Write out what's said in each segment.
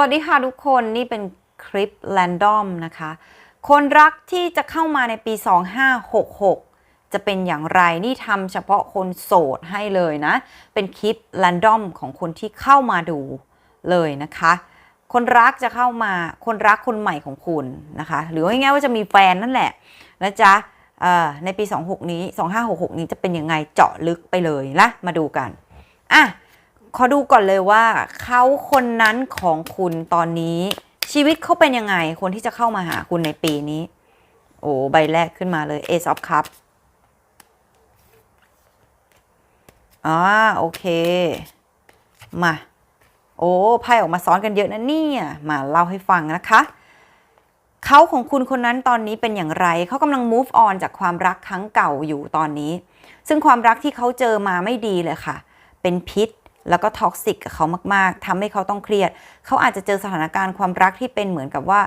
วัสดีค่ะทุกคนนี่เป็นคลิปแรนดอมนะคะ คนรักที่จะเข้ามาในปี 2566 จะเป็นอย่างไรนี่ทำเฉพาะคนโสดให้เลยนะ เป็นคลิปแรนดอมของคนที่เข้ามาดูเลยนะคะ คนรักจะเข้ามาคนรักคนใหม่ของคุณนะคะ หรือว่าง่ายๆว่าจะมีแฟนนั่นแหละนะจ๊ะในปี 26 นี้ 2566 นี้จะเป็นยังไงเจาะลึกไปเลยนะมาดูกันอะ ขอดูก่อนเลยว่าเขาคนนั้นของคุณตอนนี้ ชีวิตเขาเป็นยังไง คนที่จะเข้ามาหาคุณในปีนี้ โอ้ใบแรกขึ้นมาเลย Ace of Cups อ่าโอเค มา โอ้ไพ่ออกมาซ้อนกันเยอะนะเนี่ยมาเล่าให้ฟังนะคะเขาของคุณคนนั้นตอนนี้เป็นอย่างไร เขากำลัง move on จากความรักครั้งเก่าอยู่ตอนนี้ ซึ่งความรักที่เขาเจอมาไม่ดีเลยค่ะ เป็นพิษ แล้วก็ท็อกซิกกับเขามากๆทำให้เขาต้องเครียด เขาอาจจะเจอสถานการณ์ความรักที่เป็นเหมือนกับว่า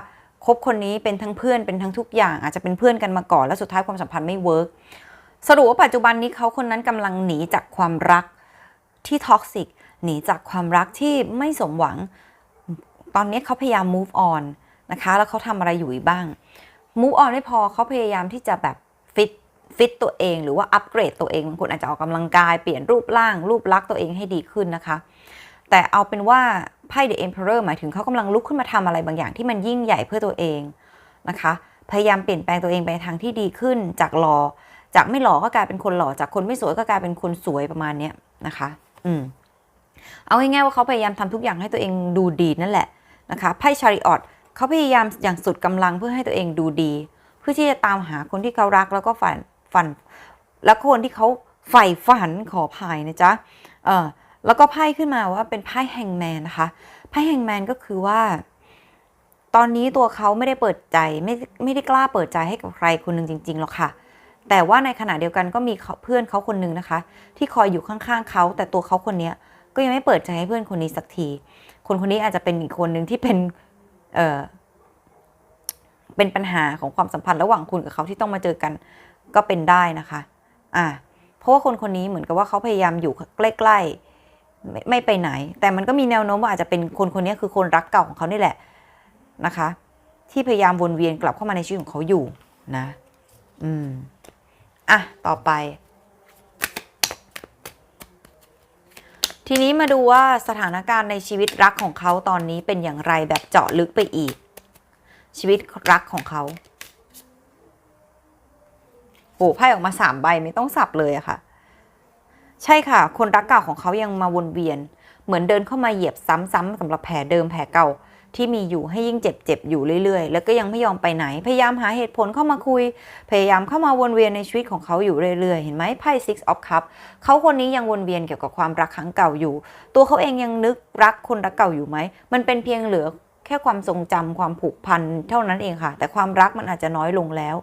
คบคนนี้เป็นทั้งเพื่อนเป็นทั้งทุกอย่าง อาจจะเป็นเพื่อนกันมาก่อน แล้วสุดท้ายความสัมพันธ์ไม่เวิร์กสรุปว่าปัจจุบันนี้เขาคนนั้นกำลังหนีจากความรักที่ท็อกซิกหนีจากความรักที่ไม่สมหวัง ตอนนี้เขาพยายาม move on นะคะ แล้วเขาทำอะไรอยู่อีกบ้าง move on ไม่พอเขาพยายามที่จะแบบ ฟิตตัวเองหรือว่าอัปเกรดตัวเองบางคนอาจจะออกกำลังกายเปลี่ยนรูปร่าง รูปลักษณ์ตัวเองให้ดีขึ้นนะคะ แต่เอาเป็นว่าไพ่ The Emperor หมายถึงเขากำลังลุกขึ้นมาทำอะไรบางอย่างที่มันยิ่งใหญ่เพื่อตัวเองนะคะ พยายามเปลี่ยนแปลงตัวเองไปทางที่ดีขึ้นจากหล่อจากไม่หล่อก็กลายเป็นคนหล่อจากคนไม่สวยก็กลายเป็นคนสวยประมาณเนี้ยนะคะ อืมเอาง่ายๆว่าเขาพยายามทำทุกอย่างให้ตัวเองดูดีนั่นแหละนะคะไพ่ชาริออตเขาพยายามอย่างสุดกำลังเพื่อให้ตัวเองดูดี เพื่อที่จะตามหาคนที่เขารักแล้วก็ฝัน ฝัน แล้วคนที่เขาใฝ่ฝันขอพายนะจ๊ะเออแล้วก็ไพ่ขึ้นมาว่าเป็นไพ่แฮงแมนนะคะไพ่แฮงแมนก็คือว่า ตอนนี้ตัวเขาไม่ได้เปิดใจไม่ไม่ได้กล้าเปิดใจให้กับใครคนหนึ่งจริงๆหรอกค่ะ แต่ว่าในขณะเดียวกันก็มีเพื่อนเขาคนหนึ่งนะคะ ที่คอยอยู่ข้างๆเขาแต่ตัวเขาคนนี้ก็ยังไม่เปิดใจให้เพื่อนคนนี้สักที คนคนนี้อาจจะเป็นอีกคนหนึ่งที่เป็นเออเป็นปัญหาของความสัมพันธ์ระหว่างคุณกับเขาที่ต้องมาเจอกัน ก็เป็นได้นะคะอ่าเพราะว่าคนคนนี้เหมือนกับว่าเขาพยายามอยู่ใกล้ๆไม่ไม่ไปไหน แต่มันก็มีแนวโน้มว่าอาจจะเป็นคนคนนี้คือคนรักเก่าของเขานี่แหละนะคะ ที่พยายามวนเวียนกลับเข้ามาในชีวิตของเขาอยู่นะ อืมอะต่อไป ทีนี้มาดูว่าสถานการณ์ในชีวิตรักของเขาตอนนี้เป็นอย่างไรแบบเจาะลึกไปอีก ชีวิตรักของเขา โอ้ไพ่ออกมาสามใบไม่ต้องสับเลยอะค่ะ ใช่ค่ะ คนรักเก่าของเขายังมาวนเวียน เหมือนเดินเข้ามาเหยียบซ้ำๆสำหรับแผลเดิมแผลเก่าที่มีอยู่ให้ยิ่งเจ็บๆอยู่เรื่อยๆ แล้วก็ยังไม่ยอมไปไหน พยายามหาเหตุผลเข้ามาคุย พยายามเข้ามาวนเวียนในชีวิตของเขาอยู่เรื่อยๆ เห็นไหมไพ่ six of cup เขาคนนี้ยังวนเวียนเกี่ยวกับความรักครั้งเก่าอยู่ ตัวเขาเองยังนึกรักคนรักเก่าอยู่ไหม มันเป็นเพียงเหลือแค่ความทรงจำความผูกพันเท่านั้นเองค่ะ แต่ความรักมันอาจจะน้อยลงแล้ว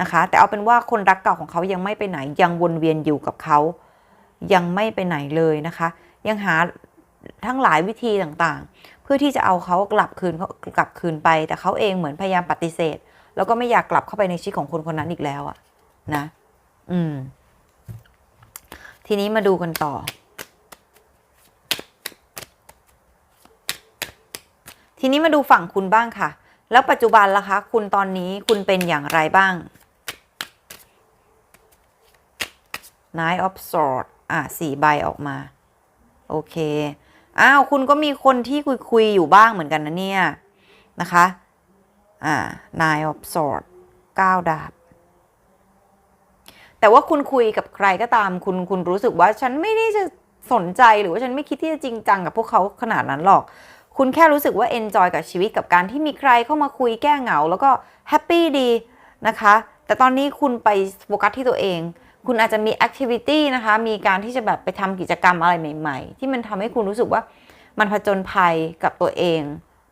นะคะ แต่เอาเป็นว่าคนรักเก่าของเขายังไม่ไปไหน ยังวนเวียนอยู่กับเขายังไม่ไปไหนเลยนะคะ ยังหาทั้งหลายวิธีต่างๆ เพื่อที่จะเอาเขากลับคืนกลับคืนไป แต่เขาเองเหมือนพยายามปฏิเสธ แล้วก็ไม่อยากกลับเข้าไปในชีวิตของคนคนนั้นอีกแล้วอะนะ อืม ทีนี้มาดูกันต่อ ทีนี้มาดูฝั่งคุณบ้างค่ะ แล้วปัจจุบันล่ะคะ คุณตอนนี้คุณเป็นอย่างไรบ้าง Nine of Swords อะสี่ใบออกมา โอเค อ้าว คุณก็มีคนที่คุยคุยอยู่บ้างเหมือนกันนะเนี่ย นะคะ อ่า Nine of Swords เก้าดาบ แต่ว่าคุณคุยกับใครก็ตาม คุณคุณรู้สึกว่าฉันไม่ได้จะสนใจหรือว่าฉันไม่คิดที่จะจริงจังกับพวกเขาขนาดนั้นหรอก คุณแค่รู้สึกว่า enjoy กับชีวิตกับการที่มีใครเข้ามาคุยแก้เหงา แล้วก็แฮปปี้ดีนะคะ แต่ตอนนี้คุณไปโฟกัสที่ตัวเอง คุณอาจจะมี activity นะคะ มีการที่จะแบบไปทำกิจกรรมอะไรใหม่ ๆ ที่มันทำให้คุณรู้สึกว่ามันผจญภัยกับตัวเอง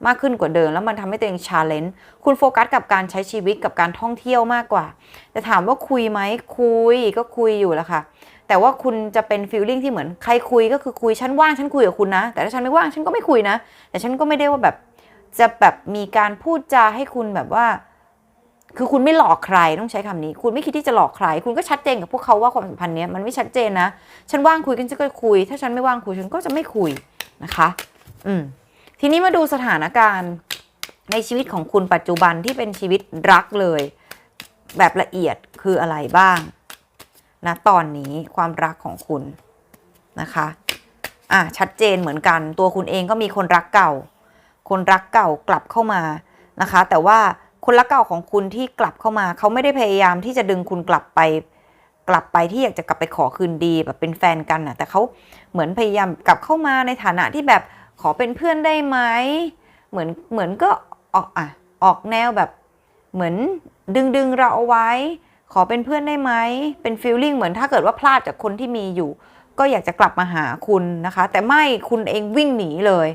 มากขึ้นกว่าเดิม แล้วมันทำให้ตัวเอง challenge คุณโฟกัสกับการใช้ชีวิตกับการท่องเที่ยวมากกว่า แต่ถามว่าคุยไหมคุยก็คุยอยู่แหละค่ะ แต่ว่าคุณจะเป็นฟีลลิ่งที่เหมือนใครคุยก็คือคุยฉันว่างฉันคุยกับคุณนะ แต่ถ้าฉันไม่ว่างฉันก็ไม่คุยนะ แต่ฉันก็ไม่ได้ว่าแบบจะแบบมีการพูดจาให้คุณแบบว่า คือคุณไม่หลอกใครต้องใช้คำนี้ คุณไม่คิดที่จะหลอกใคร คุณก็ชัดเจนกับพวกเขาว่าความสัมพันธ์นี้มันไม่ชัดเจนนะ ฉันว่างคุยกันฉันก็คุย ถ้าฉันไม่ว่างคุยฉันก็จะไม่คุยนะคะ อืมทีทีนี้มาดูสถานการณ์ในชีวิตของคุณปัจจุบันที่เป็นชีวิตรักเลย แบบละเอียดคืออะไรบ้างนะตอนนี้ความรักของคุณนะคะอะชัดเจนเหมือนกัน ตัวคุณเองก็มีคนรักเก่า คนรักเก่ากลับเข้ามานะคะ แต่ว่า คนรักเก่าของคุณที่กลับเข้ามา เขาไม่ได้พยายามที่จะดึงคุณกลับไป กลับไปที่อยากจะกลับไปขอคืนดีแบบเป็นแฟนกันน่ะแต่เขาเหมือนพยายามกลับเข้ามาในฐานะที่แบบขอเป็นเพื่อนได้ไหมเหมือนเหมือนก็ออกอะออกแนวแบบเหมือนดึงดึงเราเอาไว้ ขอเป็นเพื่อนได้ไหมเป็นฟีลลิ่งเหมือนถ้าเกิดว่าพลาดจากคนที่มีอยู่ ก็อยากจะกลับมาหาคุณนะคะ แต่ไม่คุณเองวิ่งหนีเลย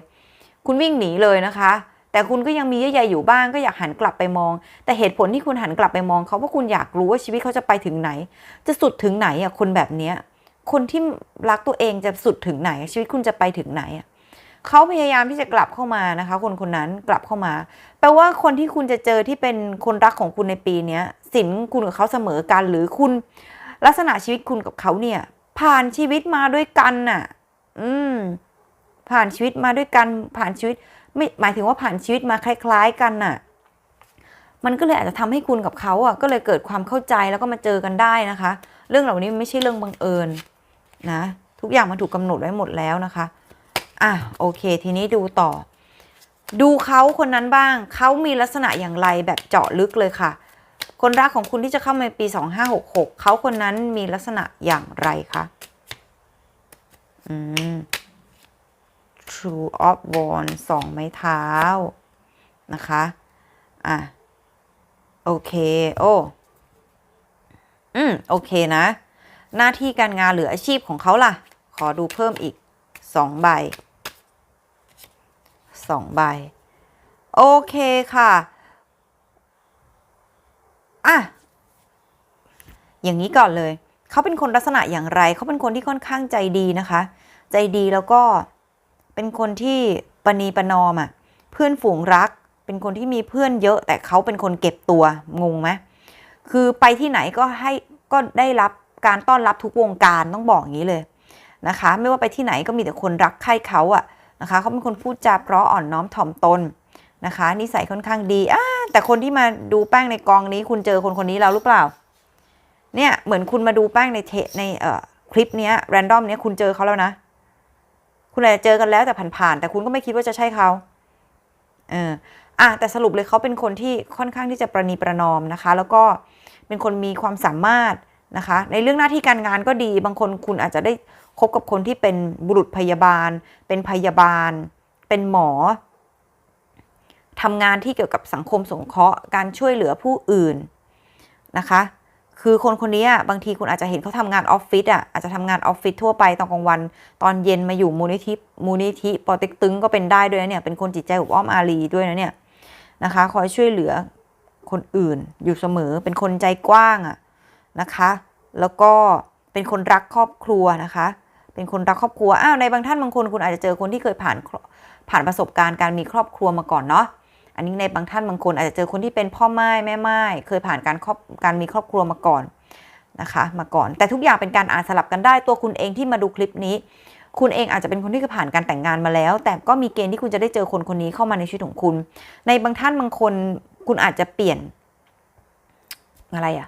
คุณวิ่งหนีเลยนะคะ แต่คุณก็ยังมีเยื่อใยอยู่บ้างก็อยากหันกลับไปมอง แต่เหตุผลที่คุณหันกลับไปมองเขาเพราะคุณอยากรู้ว่าชีวิตเขาจะไปถึงไหน จะสุดถึงไหนอะคนแบบเนี้ยคนที่รักตัวเองจะสุดถึงไหน ชีวิตคุณจะไปถึงไหนอะเขาพยายามที่จะกลับเข้ามานะคะ คนคนนั้นกลับเข้ามา แปลว่าคนที่คุณจะเจอที่เป็นคนรักของคุณในปีนี้สินคุณกับเขาเสมอกัน หรือคุณลักษณะชีวิตคุณกับเขาเนี่ย ผ่านชีวิตมาด้วยกันน่ะ อืม ผ่านชีวิตมาด้วยกันผ่านชีวิต ไม่หมายถึงว่าผ่านชีวิตมาคล้าย ๆ กันน่ะ มันก็เลยอาจจะทำให้คุณกับเขาอะก็เลยเกิดความเข้าใจแล้วก็มาเจอกันได้นะคะ เรื่องเหล่านี้ไม่ใช่เรื่องบังเอิญนะ ทุกอย่างมันถูกกำหนดไว้หมดแล้วนะคะอะโอเค ทีนี้ดูต่อ ดูเขาคนนั้นบ้าง เขามีลักษณะอย่างไรแบบเจาะลึกเลยค่ะ คนรักของคุณที่จะเข้ามาในปี 2566 เขาคนนั้นมีลักษณะอย่างไรคะอืม True of Wands สองไม้เท้านะคะ อะ โอเค โอ้อืม โอเคนะ หน้าที่การงานหรืออาชีพของเขาล่ะ ขอดูเพิ่มอีกสองใบสองใบ โอเคค่ะ อะ อย่างนี้ก่อนเลย เขาเป็นคนลักษณะอย่างไร เขาเป็นคนที่ค่อนข้างใจดีนะคะ ใจดีแล้วก็ เป็นคนที่ปณีปนอมอะ่ะ เพื่อนฝูงรัก เป็นคนที่มีเพื่อนเยอะ แต่เขาเป็นคนเก็บตัวงงไหมคือไปที่ไหนก็ให้ก็ได้รับการต้อนรับทุกวงการต้องบอกอย่างนี้เลยนะคะ ไม่ว่าไปที่ไหนก็มีแต่คนรักใคร่เขาอะนะคะเขาเป็นคนพูดจาเพราะอ่อนน้อมถ่อมตนนะคะ นิสัยค่อนข้างดีอ่าแต่คนที่มาดูแป้งในกองนี้ คุณเจอคนคนนี้แล้วหรือเปล่า เนี่ยเหมือนคุณมาดูแป้งในเทในเอ่อคลิปเนี้ยแรนดอมเนี้ยคุณเจอเขาแล้วนะ คุณอาจจะเจอกันแล้วแต่ผ่านๆแต่คุณก็ไม่คิดว่าจะใช่เขาเอออะแต่สรุปเลยเขาเป็นคนที่ค่อนข้างที่จะประนีประนอมนะคะ แล้วก็เป็นคนมีความสามารถนะคะ ในเรื่องหน้าที่การงานก็ดี บางคนคุณอาจจะได้คบกับคนที่เป็นบุรุษพยาบาล เป็นพยาบาล เป็นหมอทำงานที่เกี่ยวกับสังคมสงเคราะห์การช่วยเหลือผู้อื่นนะคะ คือคนคนนี้บางทีคุณอาจจะเห็นเขาทำงานออฟฟิศอะอาจจะทำงานออฟฟิศทั่วไปตอนกลางวัน ตอนเย็นมาอยู่มูลนิธิมูลนิธิปอต็กตึงก็เป็นได้ด้วยนะเนี่ยเป็นคนจิตใจอบอ้อมอารีด้วยนะเนี่ยนะคะคอยช่วยเหลือคนอื่นอยู่เสมอเป็นคนใจกว้างอะนะคะ แล้วก็เป็นคนรักครอบครัวนะคะ เป็นคนรักครอบครัวอ้าวในบางท่านบางคนคุณอาจจะเจอคนที่เคยผ่านผ่านประสบการณ์การมีครอบครัวมาก่อนเนาะ อันนี้ในบางท่านบางคนอาจจะเจอคนที่เป็นพ่อไม้แม่ไม้เคยผ่านการครอบการมีครอบครัวมาก่อนนะคะมาก่อน แต่ทุกอย่างเป็นการอ่านสลับกันได้ตัวคุณเองที่มาดูคลิปนี้ คุณเองอาจจะเป็นคนที่เคยผ่านการแต่งงานมาแล้ว แต่ก็มีเกณฑ์ที่คุณจะได้เจอคนคนนี้เข้ามาในชีวิตของคุณ ในบางท่านบางคนคุณอาจจะเปลี่ยนอะไรอะ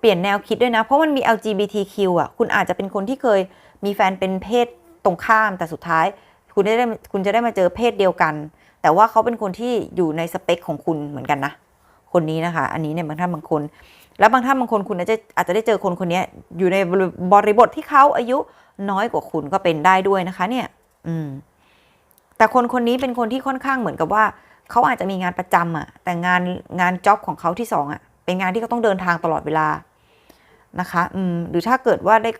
เปลี่ยนแนวคิดด้วยนะ เพราะมันมี LGBTQ อะ คุณอาจจะเป็นคนที่เคยมีแฟนเป็นเพศตรงข้ามแต่สุดท้าย คุณได้คุณจะได้มาเจอเพศเดียวกัน แต่ว่าเขาเป็นคนที่อยู่ในสเปคของคุณเหมือนกันนะ คนนี้นะคะ อันนี้เนี่ยบางท่านบางคน แล้วบางท่านบางคนคุณอาจจะอาจจะได้เจอคนคนนี้อยู่ในบริบทที่เขาอายุน้อยกว่าคุณก็เป็นได้ด้วยนะคะ เนี่ย อืม แต่คนคนนี้เป็นคนที่ค่อนข้างเหมือนกับว่าเขาอาจจะมีงานประจำอะแต่งานงานจ็อบของเขาที่สองอะเป็นงานที่เขาต้องเดินทางตลอดเวลานะคะ อืม หรือถ้าเกิดว่าได้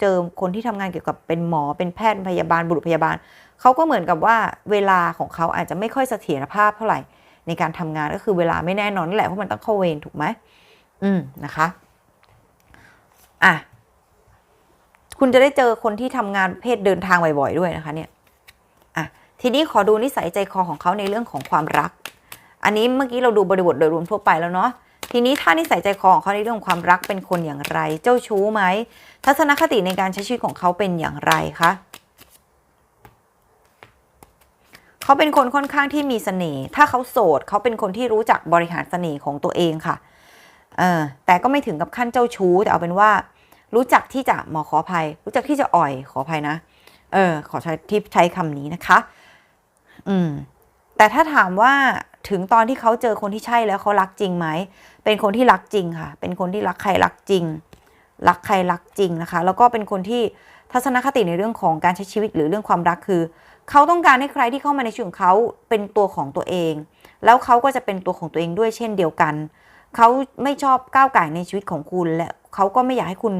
เจอคนที่ทำงานเกี่ยวกับเป็นหมอเป็นแพทย์พยาบาลบุรุษพยาบาล เขาก็เหมือนกับว่าเวลาของเขาอาจจะไม่ค่อยเสถียรภาพเท่าไหร่ ในการทำงานก็คือเวลาไม่แน่นอนแหละเพราะมันต้องเข้าเวรถูกไหมอืมนะคะอะคุณจะได้เจอคนที่ทำงานเพศเดินทางบ่อยๆด้วยนะคะเนี่ยอะทีนี้ขอดูนิสัยใจคอของเขาในเรื่องของความรัก อันนี้เมื่อกี้เราดูบริบทโดยรวมทั่วไปแล้วเนาะทีนี้ถ้านิสัยใจคอของเขาในเรื่องของความรักเป็นคนอย่างไร เจ้าชู้ไหมทัศนคติในการใช้ชีวิตของเขาเป็นอย่างไรคะ เขาเป็นคนค่อนข้างที่มีเสน่ห์ถ้าเขาโสดเขาเป็นคนที่รู้จักบริหารเสน่ห์ของตัวเองค่ะเออแต่ก็ไม่ถึงกับขั้นเจ้าชู้ แต่เอาเป็นว่า รู้จักที่จะหมอขออภัย รู้จักที่จะอ่อยขออภัยนะ เออ ขอใช้ที่ใช้คำนี้นะคะ อืม แต่ถ้าถามว่าถึงตอนที่เขาเจอคนที่ใช่แล้วเขารักจริงไหม เป็นคนที่รักจริงค่ะ เป็นคนที่รักใครรักจริง รักใครรักจริงนะคะ แล้วก็เป็นคนที่ทัศนคติในเรื่องของการใช้ชีวิตหรือเรื่องความรักคือ เขาต้องการให้ใครที่เข้ามาในชีวิตของเขาเป็นตัวของตัวเอง แล้วเขาก็จะเป็นตัวของตัวเองด้วยเช่นเดียวกัน เขาไม่ชอบก้าวไก่ในชีวิตของคุณ และเขาก็ไม่อยากให้คุณ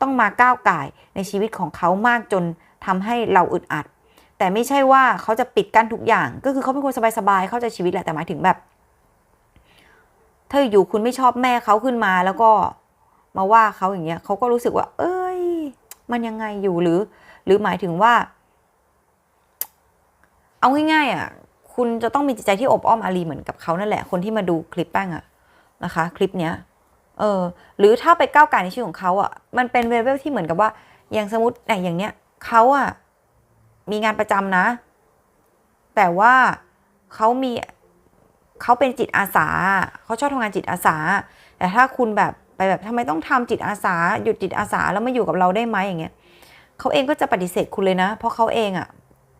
ต้องมาก้าวไก่ในชีวิตของเขามากจนทำให้เราอึดอัด แต่ไม่ใช่ว่าเขาจะปิดกั้นทุกอย่าง ก็คือเขาเป็นคนสบายๆเข้าใจชีวิตแหละแต่หมายถึงแบบถ้าอยู่คุณไม่ชอบแม่เขาขึ้นมาแล้วก็มาว่าเขาอย่างเงี้ยเขาก็รู้สึกว่า เอ้ย มันยังไงอยู่หรือ หรือหมายถึงว่า เอาง่ายๆอะคุณจะต้องมีจิตใจที่อบอ้อมอารีเหมือนกับเขานั่นแหละคนที่มาดูคลิปแป้งอะนะคะ คลิปเนี้ยเออหรือถ้าไปก้าวไก่ในชีวิตของเขาอะมันเป็นเลเวลที่เหมือนกับว่า อย่างสมมติเนี่อย่างเนี้ยเขาอะมีงานประจำนะ แต่ว่าเขามีเขาเป็นจิตอาสาเขาชอบทำงานจิตอาสา แต่ถ้าคุณแบบไปแบบทำไมต้องทำจิตอาสาหยุดจิตอาสาแล้วมาอยู่กับเราได้ไหมอย่างเงี้ยเขาเองก็จะปฏิเสธคุณเลยนะ เพราะเขาเองอะ่ะ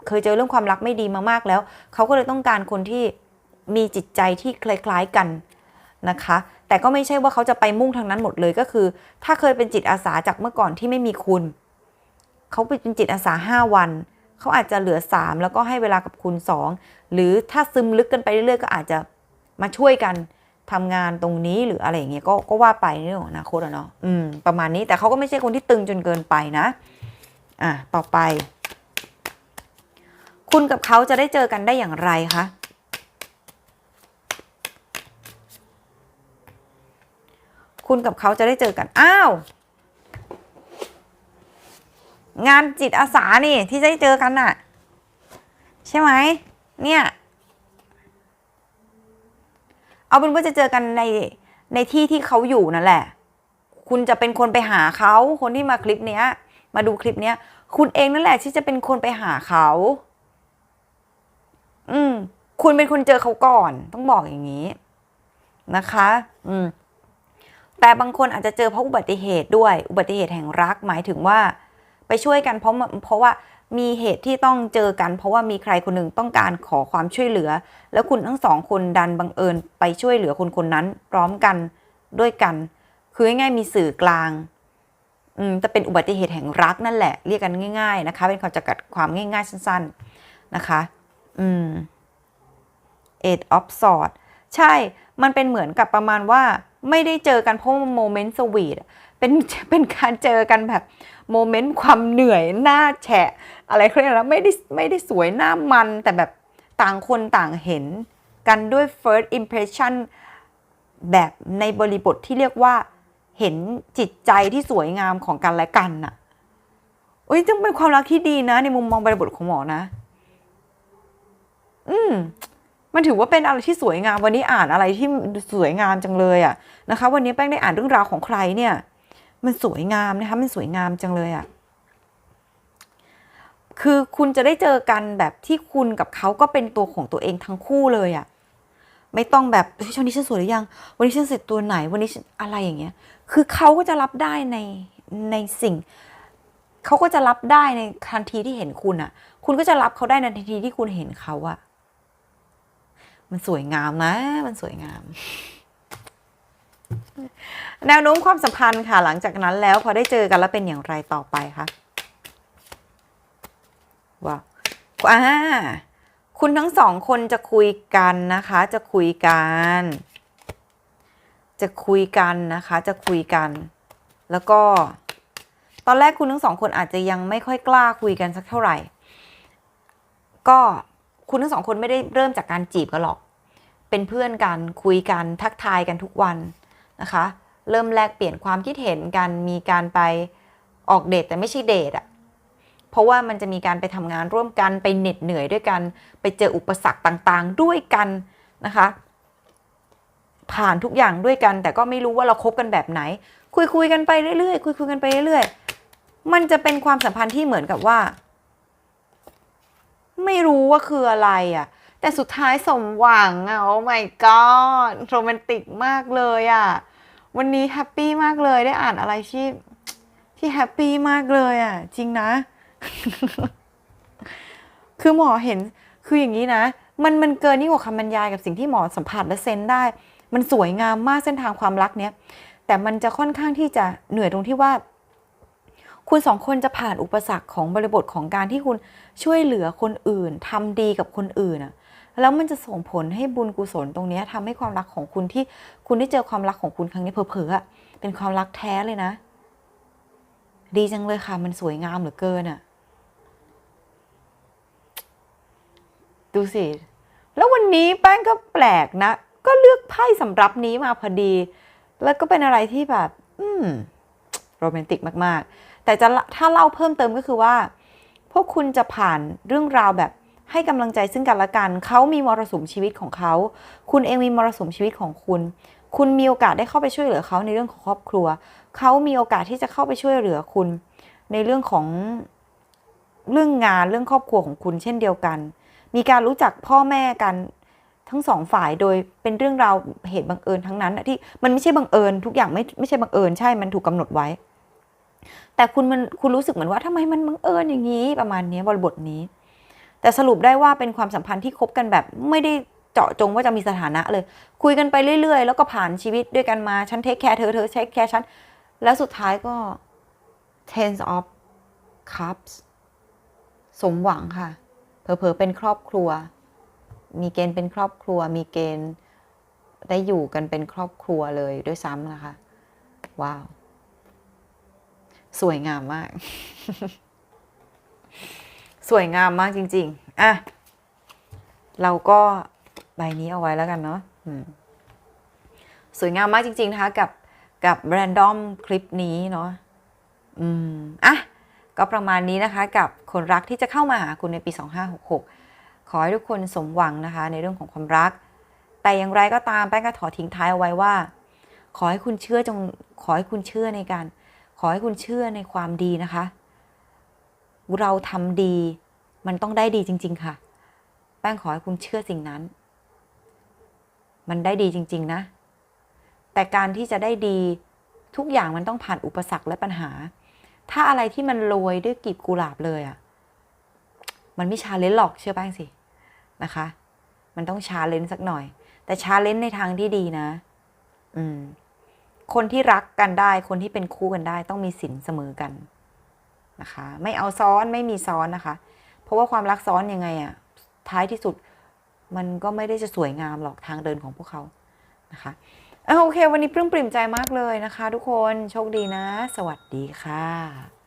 เคยเจอเรื่องความรักไม่ดีมามากแล้ว เขาก็เลยต้องการคนที่มีจิตใจที่คล้ายๆกันนะคะ แต่ก็ไม่ใช่ว่าเขาจะไปมุ่งทางนั้นหมดเลยก็คือ ถ้าเคยเป็นจิตอาสาจากเมื่อก่อนที่ไม่มีคุณ เขาเป็นจิตอาสาห้าวัน เขาอาจจะเหลือ 3 แล้วก็ให้เวลากับคุณ 2 หรือถ้าซึมลึกกันไปเรื่อยๆก็อาจจะมาช่วยกันทำงานตรงนี้หรืออะไรอย่างเงี้ยก็ก็ว่าไปนเรื่องของอนาคตอะเนาะอืมประมาณนี้แต่เขาก็ไม่ใช่คนที่ตึงจนเกินไปนะ อะต่อไป คุณกับเขาจะได้เจอกันได้อย่างไรคะคุณกับเขาจะได้เจอกัน อ้าว งานจิตอาสานี่ที่จะได้เจอกันน่ะ ใช่ไหมเนี่ย เอาเป็นว่าจะเจอกันในในที่ที่เขาอยู่นั่นแหละ คุณจะเป็นคนไปหาเขาคนที่มาคลิปเนี้ย มาดูคลิปเนี้ย คุณเองนั่นแหละที่จะเป็นคนไปหาเขา อืม คุณเป็นคนเจอเขาก่อน ต้องบอกอย่างนี้นะคะ อืม แต่บางคนอาจจะเจอเพราะอุบัติเหตุด้วย อุบัติเหตุแห่งรักหมายถึงว่า ไปช่วยกันเพราะเพราะว่ามีเหตุที่ต้องเจอกัน เพราะว่ามีใครคนหนึ่งต้องการขอความช่วยเหลือ แล้วคุณทั้งสองคนดันบังเอิญไปช่วยเหลือคนคนนั้น พร้อมกันด้วยกัน คือง่ายๆมีสื่อกลางอืมจะเป็นอุบัติเหตุแห่งรักนั่นแหละ เรียกกันง่าย ๆนะคะ เป็นคำจำกัดความง่าย ๆ สั้น ๆนะคะ อืม eight of sword ใช่ มันเป็นเหมือนกับประมาณว่าไม่ได้เจอกันเพราะโมเมนต์สวีทเป็นเป็นการเจอกันแบบโมเมนต์ความเหนื่อยหน้าแฉะ อะไรเขาเรียกนะไม่ได้ไม่ได้สวยหน้ามัน แต่แบบต่างคนต่างเห็นกันด้วย first impression แบบในบริบทที่เรียกว่าเห็นจิตใจที่สวยงามของกันและกันน่ะโอ้ยจึงเป็นความรักที่ดีนะ ในมุมมองบริบทของหมอนะ อืมมันถือว่าเป็นอะไรที่สวยงาม วันนี้อ่านอะไรที่สวยงามจังเลยอะนะคะ วันนี้แป้งได้อ่านเรื่องราวของใครเนี่ย มันสวยงามนะคะ มันสวยงามจังเลยอะคือคุณจะได้เจอกันแบบที่คุณกับเขาก็เป็นตัวของตัวเองทั้งคู่เลยอะไม่ต้องแบบเฮ้ยวันนี้ฉันสวยหรือยัง วันนี้ฉันเสร็จตัวไหน วันนี้อะไรอย่างเงี้ย คือเขาก็จะรับได้ในในสิ่ง เขาก็จะรับได้ในทันทีที่เห็นคุณอะคุณก็จะรับเขาได้ในทันทีที่คุณเห็นเขาอะ มันสวยงามนะ มันสวยงาม แนวโน้มความสัมพันธ์ค่ะ หลังจากนั้นแล้วพอได้เจอกันแล้วเป็นอย่างไรต่อไปคะว้าวอ่าคุณทั้งสองคนจะคุยกันนะคะ จะคุยกัน จะคุยกันนะคะ จะคุยกัน แล้วก็ ตอนแรกคุณทั้งสองคนอาจจะยังไม่ค่อยกล้าคุยกันสักเท่าไหร่ ก็ คุณทั้งสองคนไม่ได้เริ่มจากการจีบกันหรอก เป็นเพื่อนกันคุยกันทักทายกันทุกวันนะคะ เริ่มแลกเปลี่ยนความคิดเห็นกันมีการไปออกเดทแต่ไม่ใช่เดทอะเพราะว่ามันจะมีการไปทำงานร่วมกันไปเหน็ดเหนื่อยด้วยกัน ไปเจออุปสรรคต่างๆ ด้วยกันนะคะ ผ่านทุกอย่างด้วยกัน แต่ก็ไม่รู้ว่าเราคบกันแบบไหน คุยคุยกันไปเรื่อยๆคุยคุยกันไปเรื่อยๆมันจะเป็นความสัมพันธ์ที่เหมือนกับว่า ไม่รู้ว่าคืออะไรอะ แต่สุดท้ายสมหวังอะ โอ้ my god โรแมนติกมากเลยอะ วันนี้แฮปปี้มากเลยได้อ่านอะไรที่ที่แฮปปี้มากเลยอะ จริงนะ คือหมอเห็นคืออย่างนี้นะ มันมันเกินยิ่งกว่าคำบรรยายกับสิ่งที่หมอสัมผัสและเซนได้ มันสวยงามมากเส้นทางความรักเนี้ยแต่มันจะค่อนข้างที่จะเหนื่อยตรงที่ว่า คุณสองคนจะผ่านอุปสรรคของบริบทของการที่คุณช่วยเหลือคนอื่นทำดีกับคนอื่นอะแล้วมันจะส่งผลให้บุญกุศลตรงเนี้ยทำให้ความรักของคุณที่คุณได้เจอความรักของคุณครั้งนี้เผลอๆอะเป็นความรักแท้เลยนะ ดีจังเลยค่ะ มันสวยงามเหลือเกินอะดูสิ แล้ววันนี้แป้งก็แปลกนะ ก็เลือกไพ่สำรับนี้มาพอดี แล้วก็เป็นอะไรที่แบบ อืม โรแมนติกมาก ๆ แต่จะถ้าเล่าเพิ่มเติมก็คือว่า พวกคุณจะผ่านเรื่องราวแบบให้กำลังใจซึ่งกันและกัน เขามีมรสุมชีวิตของเขา คุณเองมีมรสุมชีวิตของคุณ คุณมีโอกาสได้เข้าไปช่วยเหลือเขาในเรื่องของครอบครัว เขามีโอกาสที่จะเข้าไปช่วยเหลือคุณ ในเรื่องของเรื่องงานเรื่องครอบครัวของคุณเช่นเดียวกัน มีการรู้จักพ่อแม่กันทั้งสองฝ่ายโดยเป็นเรื่องราวเหตุบังเอิญทั้งนั้นที่มันไม่ใช่บังเอิญทุกอย่างไม่ไม่ใช่บังเอิญใช่มันถูกกำหนดไว้ แต่คุณมันคุณรู้สึกเหมือนว่าทำไมมันบังเอิญอย่างนี้ประมาณนี้บริบทนี้ แต่สรุปได้ว่าเป็นความสัมพันธ์ที่คบกันแบบไม่ได้เจาะจงว่าจะมีสถานะเลย คุยกันไปเรื่อย ๆ แล้วก็ผ่านชีวิตด้วยกันมาฉันเทคแคร์เธอเธอเทคแคร์ฉันแล้วสุดท้ายก็ ten of cups สมหวังค่ะ เผลอๆเป็นครอบครัว มีเกณฑ์เป็นครอบครัว มีเกณฑ์ได้อยู่กันเป็นครอบครัวเลยด้วยซ้ำนะคะ ว้าว สวยงามมาก สวยงามมากจริง ๆ อะ เราก็ใบนี้เอาไว้แล้วกันเนาะสวยงามมากจริง ๆ นะคะ กับกับแรนดอมคลิปนี้เนาะ อืม อะ ก็ประมาณนี้นะคะ กับคนรักที่จะเข้ามาหาคุณในปี 2566 ขอให้ทุกคนสมหวังนะคะ ในเรื่องของความรัก แต่อย่างไรก็ตามแป้งก็ขอทิ้งท้ายเอาไว้ว่า ขอให้คุณเชื่อจง ขอให้คุณเชื่อในการ ขอให้คุณเชื่อในความดีนะคะ เราทำดีมันต้องได้ดีจริง ๆ ค่ะ แป้งขอให้คุณเชื่อสิ่งนั้น มันได้ดีจริง ๆ นะ แต่การที่จะได้ดีทุกอย่างมันต้องผ่านอุปสรรคและปัญหา ถ้าอะไรที่มันโรยด้วยกลีบกุหลาบเลยอะ่ะ มันไม่ชาเลนจ์หรอกเชื่อแป้งสินะคะ มันต้องชาเลนจ์สักหน่อย แต่ชาเลนจ์ในทางที่ดีนะ อืม คนที่รักกันได้ คนที่เป็นคู่กันได้ ต้องมีสินเสมอกันนะคะ ไม่เอาซ้อนไม่มีซ้อนนะคะ เพราะว่าความรักซ้อนยังไงอะ่ะท้ายที่สุดมันก็ไม่ได้จะสวยงามหรอกทางเดินของพวกเขานะคะอะโอเค วันนี้ปลื้มปริ่มใจมากเลยนะคะ ทุกคนโชคดีนะ สวัสดีค่ะ